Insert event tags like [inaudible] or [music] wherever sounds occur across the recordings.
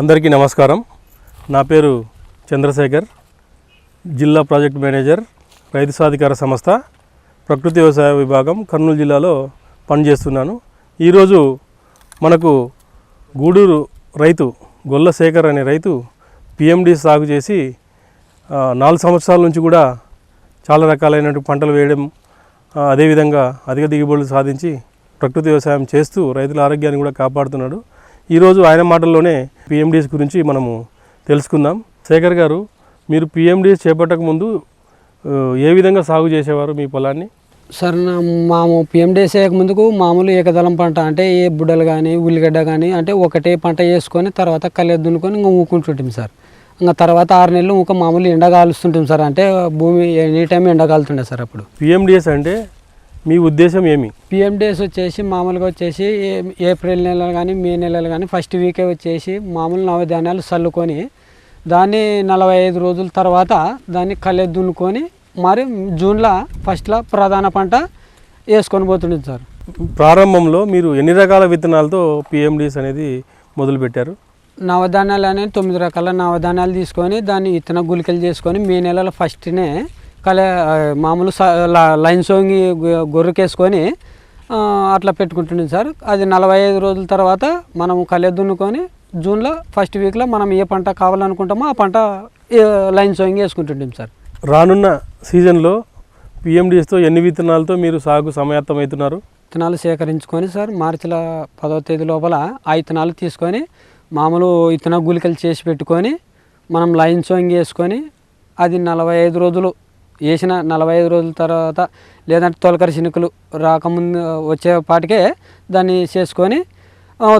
అందరికీ నమస్కారం. నా పేరు చంద్రశేఖర్ జిల్లా ప్రాజెక్ట్ మేనేజర్ రైతు సాధికార సంస్థ ప్రకృతి వ్యవసాయ విభాగం కర్నూలు జిల్లాలో పనిచేస్తున్నాను. ఈరోజు మనకు గూడూరు రైతు గొల్ల శేఖర్ అనే రైతు పిఎండి సాగు చేసి నాలుగు సంవత్సరాల నుంచి కూడా చాలా రకాలైనటువంటి పంటలు వేయడం అదేవిధంగా అధిక దిగుబడులు సాధించి ప్రకృతి వ్యవసాయం చేస్తూ రైతుల ఆరోగ్యాన్ని కూడా కాపాడుతున్నాడు. ఈరోజు ఆయన మాటల్లోనే పిఎండిఎస్ గురించి మనము తెలుసుకుందాం. శేఖర్ గారు మీరు పిఎండిఎస్ చేపట్టక ముందు ఏ విధంగా సాగు చేసేవారు మీ పొలాన్ని? సార్ నా మాము పిఎండిఎస్ ముందుకు మామూలు ఏకదళం పంట అంటే ఏ బుడ్డలు కానీ ఉల్లిగడ్డ కానీ అంటే ఒకటే పంట వేసుకొని తర్వాత కళ్ళె దున్నుకొని ఇంకా ఊకుంటుంటాం సార్. ఇంకా తర్వాత ఆరు నెలలు ఇంకా మామూలు ఎండ కాలుస్తుంటాం సార్ అంటే భూమి ఎనీ టైం ఎండ కాలుతుండే సార్ అప్పుడు. పిఎండిఎస్ అంటే మీ ఉద్దేశం ఏమి? పిఎండిఎస్ వచ్చేసి మామూలుగా వచ్చేసి ఏ- ఏప్రిల్ నెలలు కానీ మే నెలలు కానీ ఫస్ట్ వీకే వచ్చేసి మామూలు నవధాన్యాలు చల్లుకొని దాన్ని నలభై ఐదు రోజుల తర్వాత దాన్ని కళ్ళె దున్నుకొని మరి జూన్లో ఫస్ట్లో ప్రధాన పంట వేసుకొని పోతుండే సార్. ప్రారంభంలో మీరు ఎన్ని రకాల విత్తనాలతో పిఎండిఎస్ అనేది మొదలుపెట్టారు? నవధాన్యాలు అనేది తొమ్మిది రకాల నవధాన్యాలు తీసుకొని దాన్ని ఇత్తన గుళికలు చేసుకొని మే నెలలో ఫస్ట్నే కలే మామూలు లైన్ సోంగి గొర్రెకేసుకొని అట్లా పెట్టుకుంటుండే సార్. అది నలభై ఐదు రోజుల తర్వాత మనం కలే దున్నుకొని జూన్లో ఫస్ట్ వీక్లో మనం ఏ పంట కావాలనుకుంటామో ఆ పంట లైన్ సోయింగ్ వేసుకుంటుంటాం సార్. రానున్న సీజన్లో పిఎండిఎస్తో ఎన్ని విత్తనాలతో మీరు సాగు సమాయత్తమవుతున్నారు విత్తనాలు సేకరించుకొని సార్ మార్చిల పదవ తేదీ లోపల ఆ విత్తనాలు తీసుకొని మామూలు విత్తన గుళికలు చేసి పెట్టుకొని మనం లైన్ సోయింగ్ వేసుకొని అది నలభై ఐదు రోజులు వేసిన నలభై ఐదు రోజుల తర్వాత లేదంటే తొలకరి చినుకులు రాకముందు వచ్చేపాటికే దాన్ని చేసుకొని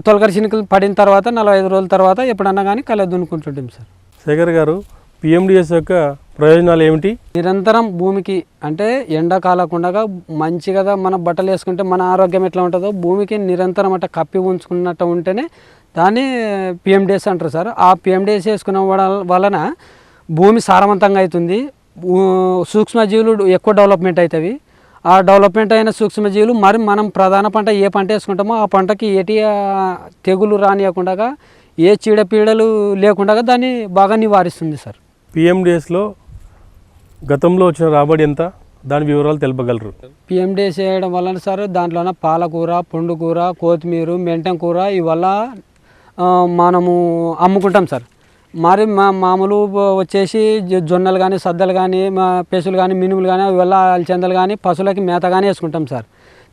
తొలకరి చినుకులు పడిన తర్వాత నలభై ఐదు రోజుల తర్వాత ఎప్పుడన్నా కానీ కళ్ళ దున్నుకుంటుంటాం సార్. శేఖర్ గారు పిఎండిఎస్ యొక్క ప్రయోజనాలు ఏమిటి? నిరంతరం భూమికి అంటే ఎండ కాలకుండా మంచిగా మన బట్టలు వేసుకుంటే మన ఆరోగ్యం ఎట్లా ఉంటుందో భూమికి నిరంతరం అట్ట కప్పి ఉంచుకున్నట్టు ఉంటేనే దాన్ని పిఎండిఎస్ అంటారు సార్. ఆ పిఎండిఎస్ వేసుకున్న వలన భూమి సారవంతంగా అవుతుంది. సూక్ష్మజీవులు ఎక్కువ డెవలప్మెంట్ అవుతాయి ఆ డెవలప్మెంట్ అయిన సూక్ష్మజీవులు మరి మనం ప్రధాన పంట ఏ పంట వేసుకుంటామో ఆ పంటకి ఆ, తెగులు రానియకుండా ఏ చీడపీడలు లేకుండా దాన్ని బాగా నివారిస్తుంది సార్. పిఎండిఎస్లో గతంలో వచ్చిన రాబడి ఎంత? దాని వివరాలు తెలుపగలరు. పిఎండిఎస్ చేయడం వలన సార్ దాంట్లోన పాలకూర పుండుకూర కొత్తిమీర మెంటం కూర ఇవల్ల మనము అమ్ముకుంటాం సార్. మరి మా మామూలు వచ్చేసి జొ- జొన్నలు కానీ సద్దలు కానీ మా పెసులు కానీ మినుములు కానీ ఇవల్ల అలచందలు కానీ పశువులకి మేత కానీ వేసుకుంటాం సార్.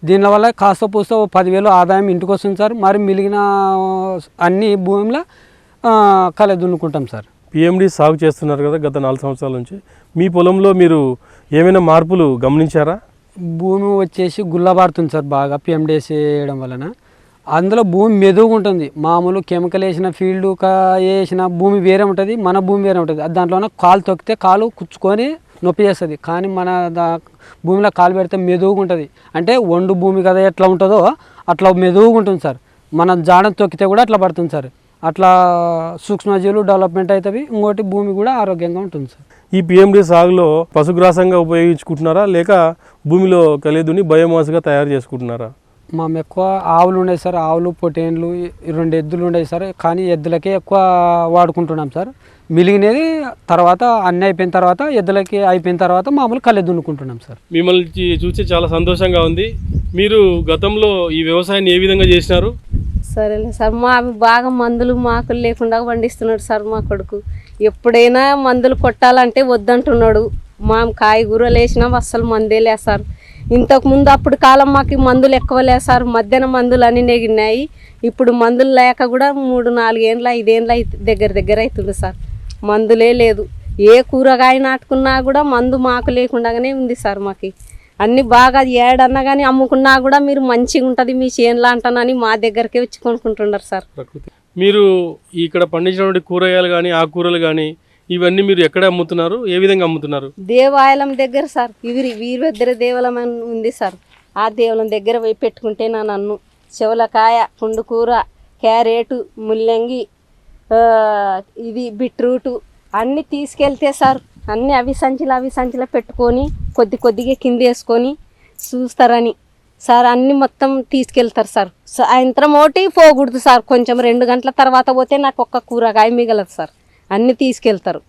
దీనివల్ల కాస్త పూస్త పదివేలు ఆదాయం ఇంటికి వస్తుంది సార్. మరి మిగిలిన అన్ని భూమిలో కల దున్నుకుంటాం సార్. పిఎండి సాగు చేస్తున్నారు కదా గత నాలుగు సంవత్సరాల నుంచి. మీ పొలంలో మీరు ఏమైనా మార్పులు గమనించారా? భూమి వచ్చేసి గుల్లబారుతుంది సార్ బాగా పిఎండిఎస్ వేయడం వలన. అందులో భూమి మెదుగు ఉంటుంది. మామూలు కెమికల్ వేసిన ఫీల్డ్ వేసిన భూమి వేరే ఉంటుంది మన భూమి వేరే ఉంటుంది. అది దాంట్లోనే కాలు తొక్కితే కాలు కుచ్చుకొని నొప్పి చేస్తుంది. కానీ మన దా భూమిలో కాలు పెడితే మెదుగుగా ఉంటుంది. అంటే ఒండు భూమి కదా ఎట్లా ఉంటుందో అట్లా మెదుగుగా ఉంటుంది సార్. మన జాడ తొక్కితే కూడా అట్లా పడుతుంది సార్. అట్లా సూక్ష్మజీవులు డెవలప్మెంట్ అవుతాయి ఇంకోటి భూమి కూడా ఆరోగ్యంగా ఉంటుంది సార్. ఈ పిఎండి సాగులో పశుగ్రాసంగా ఉపయోగించుకుంటున్నారా లేక భూమిలో కలిదుని బయోమాస్గా తయారు చేసుకుంటున్నారా? మేము ఎక్కువ ఆవులు ఉన్నాయి సార్. ఆవులు పొటేన్లు ఈ రెండు ఎద్దులు ఉన్నాయి సార్. కానీ ఎద్దులకే ఎక్కువ వాడుకుంటున్నాం సార్. మిలిగినది తర్వాత అన్నీ అయిపోయిన తర్వాత ఎద్దులకి అయిపోయిన తర్వాత మామూలు కళ్ళె దున్నుకుంటున్నాం సార్. మిమ్మల్ని చూసి చాలా సంతోషంగా ఉంది. మీరు గతంలో ఈ వ్యవసాయాన్ని ఏ విధంగా చేసినారు? సరేలే సార్. మా బాగా మందులు మాకులు లేకుండా పండిస్తున్నాడు సార్ మా కొడుకు. ఎప్పుడైనా మందులు కొట్టాలంటే వద్దంటున్నాడు. మా కాయగూరలు వేసినా అస్సలు మందే లే సార్. ఇంతకుముందు అప్పుడు కాలం మాకు మందులు ఎక్కువ లేసారు మధ్యాహ్నం మందులు అన్ని నెగినాయి. ఇప్పుడు మందులు లేక కూడా మూడు నాలుగేండ్ల ఐదేండ్ల దగ్గర దగ్గర అవుతుంది సార్. మందులే లేదు. ఏ కూరగాయ నాటుకున్నా కూడా మందు మాకు లేకుండానే ఉంది సార్ మాకు. అన్ని బాగా ఏడన్నా కానీ అమ్ముకున్నా కూడా మీరు మంచిగా ఉంటుంది మీ చేనులా అంటానని మా దగ్గరకే వచ్చి కొనుక్కుంటున్నారు సార్. మీరు ఇక్కడ పండించినటువంటి కూరగాయలు కానీ ఆకుకూరలు కానీ ఇవన్నీ మీరు ఎక్కడ అమ్ముతున్నారు? ఏ విధంగా అమ్ముతున్నారు? దేవాలయం దగ్గర సార్. ఇవి వీరభద్ర దేవాలయం అని ఉంది సార్. ఆ దేవాలయం దగ్గర పోయి పెట్టుకుంటే నా నన్ను. చెవులకాయ పుండుకూర క్యారెట్ ముల్లంగి ఇది బీట్రూటు అన్నీ తీసుకెళ్తే సార్ అన్నీ అవి సంచిలో అవి సంచిలో పెట్టుకొని కొద్ది కొద్దిగా కింద వేసుకొని చూస్తారని. సార్ అన్నీ మొత్తం తీసుకెళ్తారు సార్. సాయంత్రం ఒకటి పోకూడదు సార్. కొంచెం రెండు గంటల తర్వాత పోతే నాకు ఒక్క కూరగాయ మిగలదు సార్. అన్ని తీసుకెళ్తారు.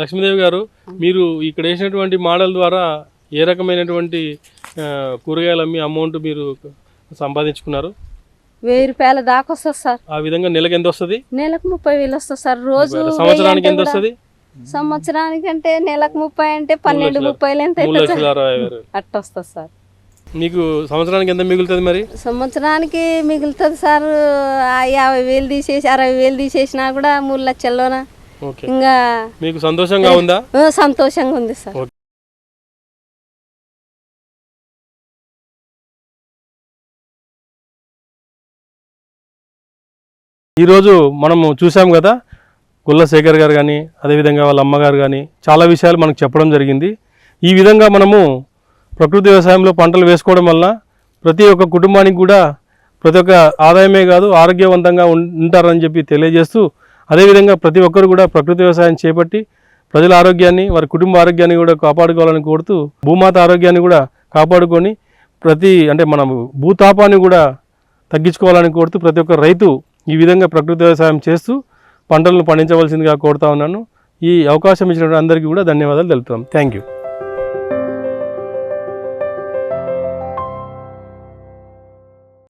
లక్ష్మీదేవి గారు మీరు ఇక్కడ వేసినటువంటి మోడల్ ద్వారా ఏ రకమైనటువంటి కూరగాయలు అమ్మి అమౌంట్ మీరు సంపాదించుకున్నారు? వెయ్యి రూపాయల దాకా వస్తుంది సార్. ఆ విధంగా నెలకు ఎంత వస్తుంది? నెలకు ముప్పై వేలు వస్తుంది సార్. రోజు సంవత్సరానికి ఎంత వస్తుంది? సంవత్సరానికి అంటే నెలకు ముప్పై అంటే పన్నెండు ముప్పైలు ఎంత [laughs] అట్ట వస్తుంది సార్. మీకు సంవత్సరానికి ఎంత మిగులుతుంది మరి? సంవత్సరానికి మిగులుతుంది సార్ యాభై వేలు తీసేసి అరవై వేలు తీసేసినా కూడా మూడు లక్షల్లోన. ఇంకా మీకు సంతోషంగా ఉందా? సంతోషంగా ఉంది సార్. ఈరోజు మనము చూసాం కదా గుల్ల శేఖర్ గారు కానీ అదేవిధంగా వాళ్ళ అమ్మగారు కానీ చాలా విషయాలు మనకు చెప్పడం జరిగింది. ఈ విధంగా మనము ప్రకృతి వ్యవసాయంలో పంటలు వేసుకోవడం వల్ల ప్రతి ఒక్క కుటుంబానికి కూడా ప్రతి ఒక్క ఆదాయమే కాదు ఆరోగ్యవంతంగా ఉంటారని చెప్పి తెలియజేస్తూ అదేవిధంగా ప్రతి ఒక్కరు కూడా ప్రకృతి వ్యవసాయం చేపట్టి ప్రజల ఆరోగ్యాన్ని వారి కుటుంబ ఆరోగ్యాన్ని కూడా కాపాడుకోవాలని కోరుతూ భూమాత ఆరోగ్యాన్ని కూడా కాపాడుకొని ప్రతి అంటే మనం భూతాపాన్ని కూడా తగ్గించుకోవాలని కోరుతూ ప్రతి ఒక్క రైతు ఈ విధంగా ప్రకృతి వ్యవసాయం చేస్తూ పంటలను పండించవలసిందిగా కోరుతా ఉన్నాను. ఈ అవకాశం ఇచ్చినటువంటి అందరికీ కూడా ధన్యవాదాలు తెలుపుతాం థ్యాంక్ యూ